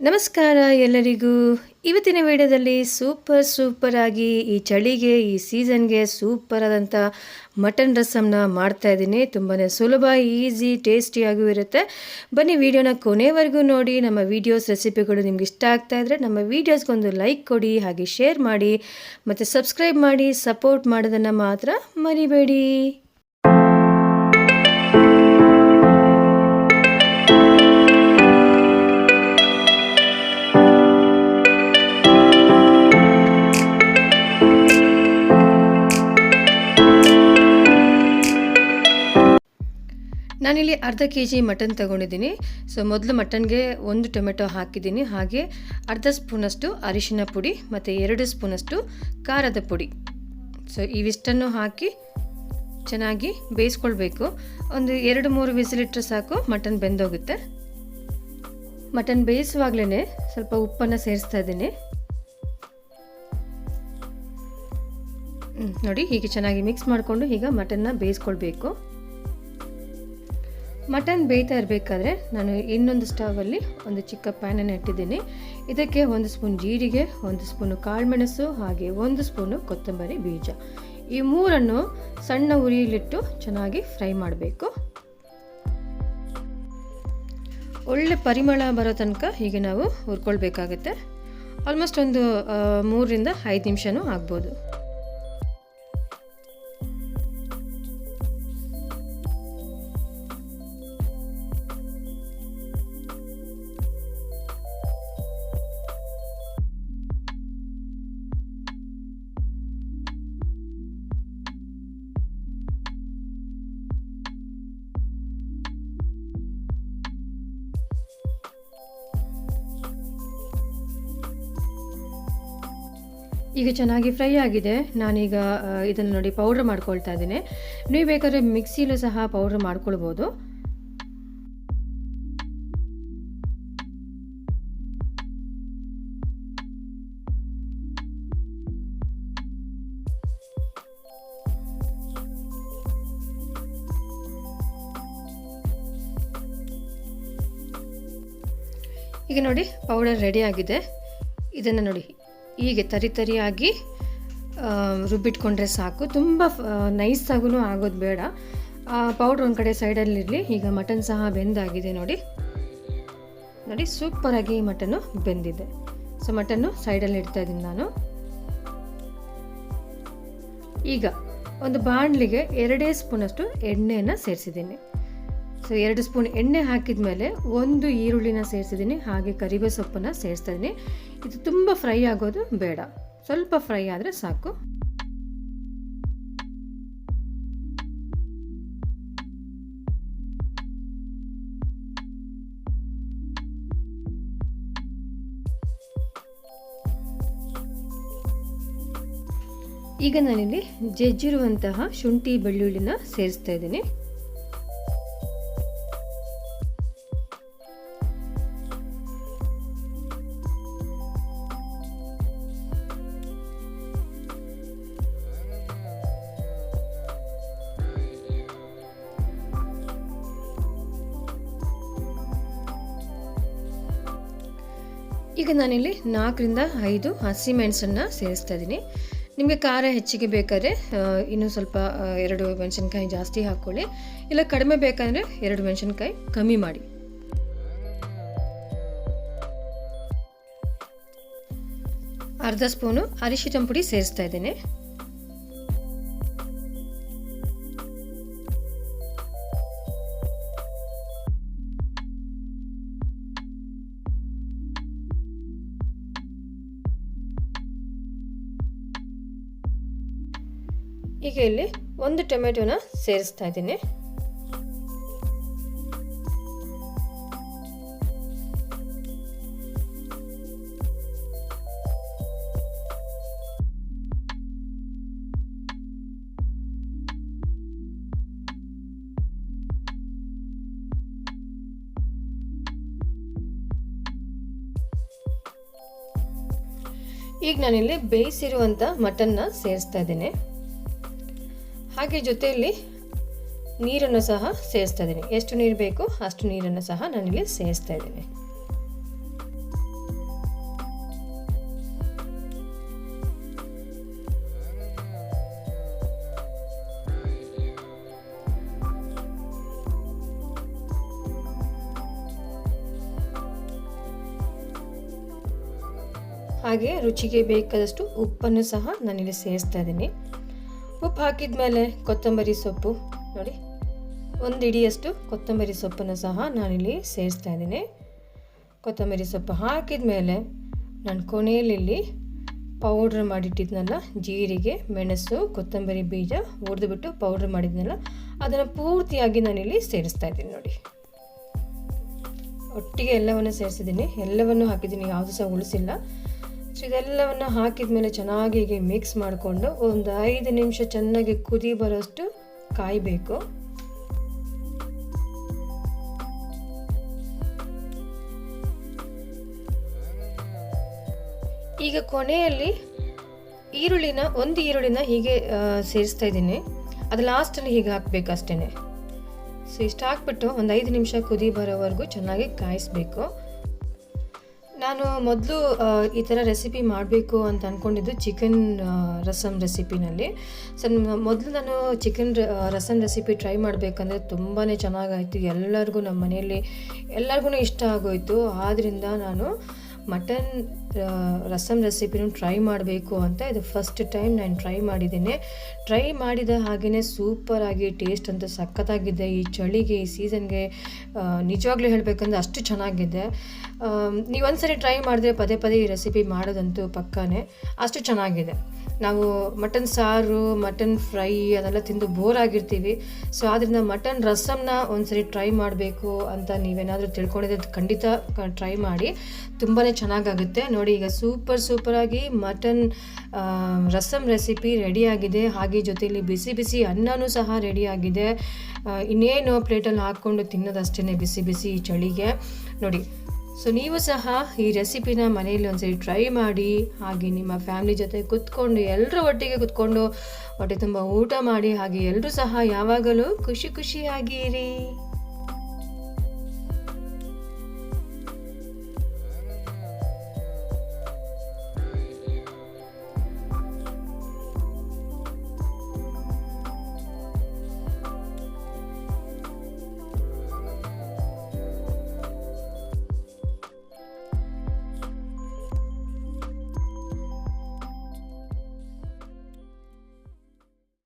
ನಮಸ್ಕಾರ ಎಲ್ಲರಿಗೂ. ಇವತ್ತಿನ ವಿಡಿಯೋದಲ್ಲಿ ಸೂಪರ್ ಸೂಪರ್ ಆಗಿ ಈ ಚಳಿಗೆ, ಈ ಸೀಸನ್ಗೆ ಸೂಪರ್ ಆದಂಥ ಮಟನ್ ರಸಮ್ನ ಮಾಡ್ತಾ ಇದ್ದೀನಿ. ತುಂಬಾ ಸುಲಭ, ಈಸಿ, ಟೇಸ್ಟಿಯಾಗೂ ಇರುತ್ತೆ. ಬನ್ನಿ ವಿಡಿಯೋನ ಕೊನೆವರೆಗೂ ನೋಡಿ. ನಮ್ಮ ವೀಡಿಯೋಸ್, ರೆಸಿಪಿಗಳು ನಿಮ್ಗೆ ಇಷ್ಟ ಆಗ್ತಾ ಇದ್ರೆ ನಮ್ಮ ವೀಡಿಯೋಸ್ಗೊಂದು ಲೈಕ್ ಕೊಡಿ, ಹಾಗೆ ಶೇರ್ ಮಾಡಿ, ಮತ್ತು ಸಬ್ಸ್ಕ್ರೈಬ್ ಮಾಡಿ, ಸಪೋರ್ಟ್ ಮಾಡೋದನ್ನು ಮಾತ್ರ ಮರಿಬೇಡಿ. ನಾನಿಲ್ಲಿ ಅರ್ಧ ಕೆ ಜಿ ಮಟನ್ ತಗೊಂಡಿದ್ದೀನಿ. ಸೊ, ಮೊದಲು ಮಟನ್ಗೆ ಒಂದು ಟೊಮೆಟೊ ಹಾಕಿದ್ದೀನಿ. ಹಾಗೆ ಅರ್ಧ ಸ್ಪೂನಷ್ಟು ಅರಿಶಿನ ಪುಡಿ ಮತ್ತು ಎರಡು ಸ್ಪೂನಷ್ಟು ಖಾರದ ಪುಡಿ. ಸೊ, ಇವಿಷ್ಟನ್ನು ಹಾಕಿ ಚೆನ್ನಾಗಿ ಬೇಯಿಸ್ಕೊಳ್ಬೇಕು. ಒಂದು ಎರಡು ಮೂರು ವಿಸಿಲಿಟ್ರೆ ಸಾಕು, ಮಟನ್ ಬೆಂದೋಗುತ್ತೆ. ಮಟನ್ ಬೇಯಿಸುವಾಗಲೇ ಸ್ವಲ್ಪ ಉಪ್ಪನ್ನು ಸೇರಿಸ್ತಾ ಇದ್ದೀನಿ. ನೋಡಿ, ಹೀಗೆ ಚೆನ್ನಾಗಿ ಮಿಕ್ಸ್ ಮಾಡಿಕೊಂಡು ಈಗ ಮಟನ್ನ ಬೇಯಿಸ್ಕೊಳ್ಬೇಕು. ಮಟನ್ ಬೇಯ್ತಾ ಇರಬೇಕಾದ್ರೆ ನಾನು ಇನ್ನೊಂದು ಸ್ಟವಲ್ಲಿ ಒಂದು ಚಿಕ್ಕ ಪ್ಯಾನನ್ನು ಇಟ್ಟಿದ್ದೀನಿ. ಇದಕ್ಕೆ ಒಂದು ಸ್ಪೂನ್ ಜೀರಿಗೆ, ಒಂದು ಸ್ಪೂನು ಕಾಳುಮೆಣಸು, ಹಾಗೆ ಒಂದು ಸ್ಪೂನು ಕೊತ್ತಂಬರಿ ಬೀಜ. ಈ ಮೂರನ್ನು ಸಣ್ಣ ಉರಿಯಲ್ಲಿಟ್ಟು ಚೆನ್ನಾಗಿ ಫ್ರೈ ಮಾಡಬೇಕು. ಒಳ್ಳೆ ಪರಿಮಳ ಬರೋ ತನಕ ಹೀಗೆ ನಾವು ಹುರ್ಕೊಳ್ಬೇಕಾಗತ್ತೆ. ಆಲ್ಮೋಸ್ಟ್ ಒಂದು ಮೂರರಿಂದ ಐದು ನಿಮಿಷನೂ ಆಗ್ಬೋದು. ಈಗ ಚೆನ್ನಾಗಿ ಫ್ರೈ ಆಗಿದೆ. ನಾನೀಗ ಇದನ್ನು ನೋಡಿ ಪೌಡ್ರ್ ಮಾಡ್ಕೊಳ್ತಾ ಇದ್ದೀನಿ. ನೀವು ಬೇಕಾದ್ರೆ ಮಿಕ್ಸಿಲೂ ಸಹ ಪೌಡ್ರ್ ಮಾಡ್ಕೊಳ್ಬೋದು. ಈಗ ನೋಡಿ ಪೌಡರ್ ರೆಡಿ ಆಗಿದೆ. ಇದನ್ನು ನೋಡಿ ಹೀಗೆ ತರಿತರಿಯಾಗಿ ರುಬ್ಬಿಟ್ಕೊಂಡ್ರೆ ಸಾಕು. ತುಂಬ ನೈಸಾಗೂ ಆಗೋದು ಬೇಡ. ಪೌಡ್ರ್ ಒಂದು ಕಡೆ ಸೈಡಲ್ಲಿರಲಿ ಈಗ ಮಟನ್ ಸಹ ಬೆಂದಾಗಿದೆ ನೋಡಿ. ನೋಡಿ ಸೂಪರಾಗಿ ಮಟನ್ನು ಬೆಂದಿದೆ. ಸೊ ಮಟನ್ನು ಸೈಡಲ್ಲಿ ಇಡ್ತಾ ಇದ್ದೀನಿ ನಾನು. ಈಗ, ಒಂದು ಬಾಣಲಿಗೆ ಎರಡೇ ಸ್ಪೂನಷ್ಟು ಎಣ್ಣೆಯನ್ನು ಸೇರಿಸಿದ್ದೀನಿ. ಸೊ ಎರಡು ಸ್ಪೂನ್ ಎಣ್ಣೆ ಹಾಕಿದ ಮೇಲೆ ಒಂದು ಈರುಳ್ಳಿನ ಸೇರಿಸಿದ್ದೀನಿ, ಹಾಗೆ ಕರಿಬೇ ಸೊಪ್ಪನ್ನು ಸೇರಿಸ್ತಾ ಇದ್ದೀನಿ ಇದು ತುಂಬ ಫ್ರೈ ಆಗೋದು ಬೇಡ. ಸ್ವಲ್ಪ ಫ್ರೈ ಆದರೆ ಸಾಕು. ಈಗ ನಾನಿಲ್ಲಿ ಜಜ್ಜಿರುವಂತಹ ಶುಂಠಿ ಬೆಳ್ಳುಳ್ಳಿನ ಸೇರಿಸ್ತಾ ಇದ್ದೀನಿ ಈಗ ನಾನಿಲ್ಲಿ ನಾಲ್ಕರಿಂದ ಐದು ಹಸಿಮೆಣಸನ್ನು ಸೇರಿಸ್ತಾ ಇದ್ದೀನಿ. ನಿಮಗೆ ಖಾರ ಹೆಚ್ಚಿಗೆ ಬೇಕಾದರೆ ಇನ್ನೂ ಸ್ವಲ್ಪ ಎರಡು ಮೆಣಸಿನ್ಕಾಯಿ ಜಾಸ್ತಿ ಹಾಕ್ಕೊಳ್ಳಿ. ಇಲ್ಲ ಕಡಿಮೆ ಬೇಕಾದರೆ ಎರಡು ಮೆಣಸಿನ್ಕಾಯಿ ಕಮ್ಮಿ ಮಾಡಿ. ಅರ್ಧ ಸ್ಪೂನು ಅರಿಶಿನ ಪುಡಿ ಸೇರಿಸ್ತಾ ಇದ್ದೇನೆ. ಈಗ ಇಲ್ಲಿ ಒಂದು ಟೊಮೆಟೊನ ಸೇರಿಸ್ತಾ ಇದ್ದೀನಿ. ಈಗ ನಾನಿಲ್ಲಿ ಬೇಯಿಸಿರುವಂಥ ಮಟನ್ನ ಸೇರಿಸ್ತಾ ಇದ್ದೀನಿ. ಹಾಗೆ ಜೊತೆಯಲ್ಲಿ ನೀರನ್ನು ಸಹ ಸೇರಿಸ್ತಾ ಇದ್ದೀನಿ. ಎಷ್ಟು ನೀರು ಬೇಕು ಅಷ್ಟು ನೀರನ್ನು ಸಹ ನಾನಿಲ್ಲಿ ಸೇರಿಸ್ತಾ ಇದ್ದೀನಿ. ಹಾಗೆ ರುಚಿಗೆ ಬೇಕಾದಷ್ಟು ಉಪ್ಪನ್ನು ಸಹ ನಾನಿಲ್ಲಿ ಸೇರಿಸ್ತಾ ಇದ್ದೀನಿ. ಉಪ್ಪು ಹಾಕಿದ ಮೇಲೆ ಕೊತ್ತಂಬರಿ ಸೊಪ್ಪು. ನೋಡಿ, ಒಂದು ಇಡಿಯಷ್ಟು ಕೊತ್ತಂಬರಿ ಸೊಪ್ಪನ್ನು ಸಹ ನಾನಿಲ್ಲಿ ಸೇರಿಸ್ತಾ ಇದ್ದೀನಿ. ಕೊತ್ತಂಬರಿ ಸೊಪ್ಪು ಹಾಕಿದ ಮೇಲೆ ನಾನು ಕೊನೆಯಲ್ಲಿ ಪೌಡ್ರ್ ಮಾಡಿಟ್ಟಿದ್ನಲ್ಲ, ಜೀರಿಗೆ, ಮೆಣಸು, ಕೊತ್ತಂಬರಿ ಬೀಜ ಹುರಿದುಬಿಟ್ಟು ಪೌಡ್ರ್ ಮಾಡಿದ್ನಲ್ಲ, ಅದನ್ನು ಪೂರ್ತಿಯಾಗಿ ನಾನಿಲ್ಲಿ ಸೇರಿಸ್ತಾ ಇದ್ದೀನಿ ನೋಡಿ. ಒಟ್ಟಿಗೆ ಎಲ್ಲವನ್ನು ಸೇರಿಸಿದ್ದೀನಿ. ಎಲ್ಲವನ್ನು ಹಾಕಿದ್ದೀನಿ, ಯಾವುದು ಸಹ ಉಳಿಸಿಲ್ಲ. ಸೊ ಇದೆಲ್ಲವನ್ನು ಹಾಕಿದ ಮೇಲೆ ಚೆನ್ನಾಗಿ ಹೀಗೆ ಮಿಕ್ಸ್ ಮಾಡಿಕೊಂಡು ಒಂದು ಐದು ನಿಮಿಷ ಚೆನ್ನಾಗಿ ಕುದಿ ಬರೋಷ್ಟು ಕಾಯಬೇಕು. ಈಗ ಕೊನೆಯಲ್ಲಿ ಈರುಳ್ಳಿನ ಒಂದು ಈರುಳ್ಳಿನ ಹೀಗೆ ಸೇರಿಸ್ತಾ ಇದ್ದೀನಿ. ಅದು ಲಾಸ್ಟಲ್ಲಿ ಹೀಗೆ ಹಾಕಬೇಕು ಅಷ್ಟೇ ಸೊ ಇಷ್ಟು ಹಾಕ್ಬಿಟ್ಟು ಒಂದು ಐದು ನಿಮಿಷ ಕುದಿ ಬರೋವರೆಗೂ ಚೆನ್ನಾಗಿ ಕಾಯಿಸ್ಬೇಕು. ನಾನು ಮೊದಲು ಈ ಥರ ರೆಸಿಪಿ ಮಾಡಬೇಕು ಅಂತ ಅಂದ್ಕೊಂಡಿದ್ದು ಚಿಕನ್ ರಸಮ್ ರೆಸಿಪಿನಲ್ಲಿ ಸೊ ಮೊದಲು ನಾನು ಚಿಕನ್ ರಸಮ್ ರೆಸಿಪಿ ಟ್ರೈ ಮಾಡಬೇಕಂದ್ರೆ ತುಂಬಾ ಚೆನ್ನಾಗಾಯಿತು. ಎಲ್ಲರಿಗೂ ನಮ್ಮ ಮನೆಯಲ್ಲಿ ಎಲ್ಲರಿಗೂ ಇಷ್ಟ ಆಗೋಯಿತು. ಆದ್ದರಿಂದ ನಾನು ಮಟನ್ ರಸಮ್ ರೆಸಿಪಿನೂ ಟ್ರೈ ಮಾಡಬೇಕು ಅಂತ ಇದು ಫಸ್ಟ್ ಟೈಮ್ ನಾನು ಟ್ರೈ ಮಾಡಿದ್ದೀನಿ. ಟ್ರೈ ಮಾಡಿದ ಹಾಗೆಯೇ ಸೂಪರಾಗಿ ಟೇಸ್ಟ್ ಅಂತ ಸಖತ್ತಾಗಿದೆ. ಈ ಚಳಿಗೆ, ಈ ಸೀಸನ್ಗೆ ನಿಜವಾಗ್ಲೂ ಹೇಳಬೇಕಂದ್ರೆ ಅಷ್ಟು ಚೆನ್ನಾಗಿದೆ. ನೀವು ಒಂದ್ಸರಿ ಟ್ರೈ ಮಾಡಿದ್ರೆ ಪದೇ ಪದೇ ಈ ರೆಸಿಪಿ ಮಾಡೋದಂತೂ ಪಕ್ಕಾನೇ. ಅಷ್ಟು ಚೆನ್ನಾಗಿದೆ. ನಾವು ಮಟನ್ ಸಾರು, ಮಟನ್ ಫ್ರೈ ಅದೆಲ್ಲ ತಿಂದು ಬೋರ್ ಆಗಿರ್ತೀವಿ. ಸೊ ಆದ್ದರಿಂದ ಮಟನ್ ರಸಮ್ನ ಒಂದ್ಸರಿ ಟ್ರೈ ಮಾಡಬೇಕು ಅಂತ ನೀವೇನಾದರೂ ತಿಳ್ಕೊಂಡಿದ್ರೆ ಖಂಡಿತ ಟ್ರೈ ಮಾಡಿ. ತುಂಬಾ ಚೆನ್ನಾಗಾಗುತ್ತೆ. ನೋಡಿ, ಈಗ ಸೂಪರ್ ಸೂಪರಾಗಿ ಮಟನ್ ರಸಮ್ ರೆಸಿಪಿ ರೆಡಿಯಾಗಿದೆ ಹಾಗೆ ಜೊತೆಯಲ್ಲಿ ಬಿಸಿ ಬಿಸಿ ಅನ್ನನೂ ಸಹ ರೆಡಿಯಾಗಿದೆ ಇನ್ನೇನು ಪ್ಲೇಟಲ್ಲಿ ಹಾಕ್ಕೊಂಡು ತಿನ್ನೋದಷ್ಟೇ ಬಿಸಿ ಬಿಸಿ ಚಳಿಗೆ. ನೋಡಿ ಸೊ ನೀವು ಸಹ ಈ ರೆಸಿಪಿನ ಮನೆಯಲ್ಲಿ ಒಂದ್ಸರಿ ಟ್ರೈ ಮಾಡಿ, ಹಾಗೆ ನಿಮ್ಮ ಫ್ಯಾಮಿಲಿ ಜೊತೆ ಕುತ್ಕೊಂಡು ಎಲ್ಲರ ಒಟ್ಟಿಗೆ ಕುತ್ಕೊಂಡು, ಹೊಟ್ಟೆ ತುಂಬ ಊಟ ಮಾಡಿ, ಹಾಗೆ ಎಲ್ಲರೂ ಸಹ ಯಾವಾಗಲೂ ಖುಷಿ ಖುಷಿಯಾಗಿರಿ.